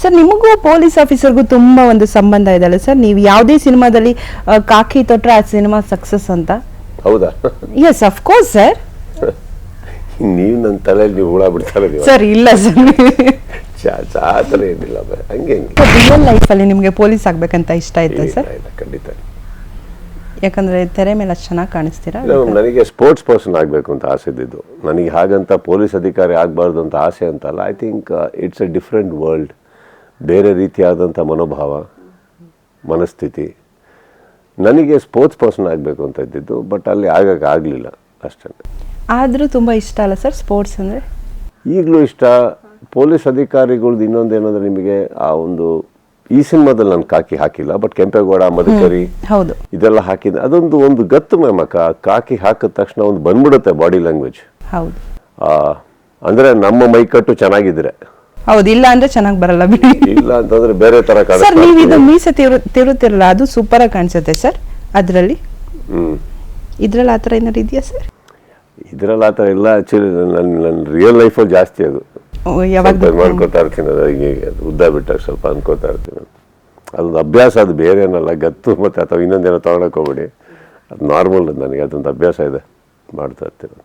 Sir ನಿಮಗೂ police ಆಫೀಸರ್ಗೂ ತುಂಬ ಒಂದು ಸಂಬಂಧ ಇದೆಲ್ಲ ಸರ್? ನೀವು ಯಾವುದೇ ಸಿನಿಮಾದಲ್ಲಿ ಕಾಕಿ ತೊಟ್ರೆ ಆ ಸಿನಿಮಾ ಸಕ್ಸಸ್ ಅಂತ? ಹೌದಾ? ಎಸ್ ಅಫ್ಕೋರ್ಸ್ ಸರ್ ನೀವು ನನ್ನ ತಲೆಯಲ್ಲಿ ನೀವು ಹುಳ ಬಿಡ್ತಾರೆ ನೀವು ಸರ್ ಇಲ್ಲ ಸರ್ ಆ ಥರ ಏನಿಲ್ಲ ಹಂಗೆ ಹಂಗೆ. ರಿಯಲ್ ಲೈಫಲ್ಲಿ ನಿಮಗೆ ಪೊಲೀಸ್ ಆಗ್ಬೇಕಂತ ಇಷ್ಟ ಆಯ್ತಾ ಸರ್ ಇಲ್ಲ ಖಂಡಿತ. ಯಾಕಂದ್ರೆ ತೆರೆ ಮೇಲೆ ಅಷ್ಟು ಚೆನ್ನಾಗಿ ಕಾಣಿಸ್ತೀರಾ? ಇಲ್ಲ, ನನಗೆ ಸ್ಪೋರ್ಟ್ಸ್ ಪರ್ಸನ್ ಆಗಬೇಕು ಅಂತ ಆಸೆ ಇದ್ದಿದ್ದು. ನನಗೆ ಹಾಗಂತ ಪೊಲೀಸ್ ಅಧಿಕಾರಿ ಆಗಬಾರ್ದು ಅಂತ ಆಸೆ ಅಂತಲ್ಲ I think it's a different world ಬೇರೆ ರೀತಿಯಾದಂಥ ಮನೋಭಾವ ಮನಸ್ಥಿತಿ. ನನಗೆ ಸ್ಪೋರ್ಟ್ಸ್ ಪರ್ಸನ್ ಆಗಬೇಕು ಅಂತ ಇದ್ದಿದ್ದು ಬಟ್ ಅಲ್ಲಿ ಆಗಕ್ಕೆ ಆಗಲಿಲ್ಲ ಅಷ್ಟೇ. ಆದರೂ ತುಂಬ ಇಷ್ಟ ಅಲ್ಲ ಸರ್ ಸ್ಪೋರ್ಟ್ಸ್ ಅಂದರೆ? ಈಗಲೂ ಇಷ್ಟ. ಪೊಲೀಸ್ ಅಧಿಕಾರಿಗಳ್ದು ಇನ್ನೊಂದು ಏನಂದ್ರೆ ನಿಮಗೆ ಆ ಒಂದು ಈ ಸಿನಿಮಾದಲ್ಲಿ ನಾನು ಕಾಕಿ ಹಾಕಿಲ್ಲ ಬಟ್ ಕೆಂಪೇಗೌಡ ಮಧುಕರಿ ಹೌದು. ಇದೆಲ್ಲ ಹಾಕಿದ ಅದೊಂದು ಒಂದು ಗತ್ತು ಮ್ಯಾಮಕ್ಕ ಕಾಕಿ ಹಾಕಿದ ತಕ್ಷಣ ಒಂದು ಬಂದ್ಬಿಡುತ್ತೆ ಬಾಡಿ ಲ್ಯಾಂಗ್ವೇಜ್ ಹೌದು. ಅಂದರೆ ನಮ್ಮ ಮೈಕಟ್ಟು ಚೆನ್ನಾಗಿದ್ರೆ. ಹೌದು ಇಲ್ಲ ಅಂದ್ರೆ ಚೆನ್ನಾಗಿ ಬರಲ್ಲ ಬಿಡಿ. ಇಲ್ಲ ಅಂತಂದ್ರೆ ಬೇರೆ ತರ ಸರ್ ನೀವು ಇದು. ಮೀಸೆ ತಿರು ತಿರುತ್ತಿರಲ್ಲ ಅದು ಸೂಪರ್ ಆಗಿ ಕಾಣಿಸುತ್ತೆ ಸರ್ ಅದರಲ್ಲಿ? ಹ್ಮ್. ಇದ್ರಲ್ಲಿ ಆತರ ಏನಾದ್ರು ಇದೆಯಾ ಸರ್? ಇದ್ರಲ್ಲಿ ಆ ಥರ ಎಲ್ಲ ಆಕ್ಚುಲಿ ನನ್ನ ನನ್ನ ರಿಯಲ್ ಲೈಫಲ್ಲಿ ಜಾಸ್ತಿ ಅದು. ಯಾವಾಗ ಸ್ವಲ್ಪ ಮಾಡ್ಕೋತಾ ಇರ್ತೀನಿ ಅದು ಹೀಗೆ ಅದು ಉದ್ದ ಬಿಟ್ಟಾಗ ಸ್ವಲ್ಪ ಅನ್ಕೋತಾ ಇರ್ತೀನಿ ಅದೊಂದು ಅಭ್ಯಾಸ ಅದು ಬೇರೆ ಏನಲ್ಲ ಗತ್ತು ಮತ್ತೆ ಅಥವಾ ಇನ್ನೊಂದೇನೋ ತೊಗೊಳಕ್ಕೆ ಹೋಗ್ಬೇಡಿ. ಅದು ನಾರ್ಮಲ್ ನನಗೆ ಅದೊಂದು ಅಭ್ಯಾಸ ಇದೆ ಮಾಡ್ತಾ ಇರ್ತೀನಿ.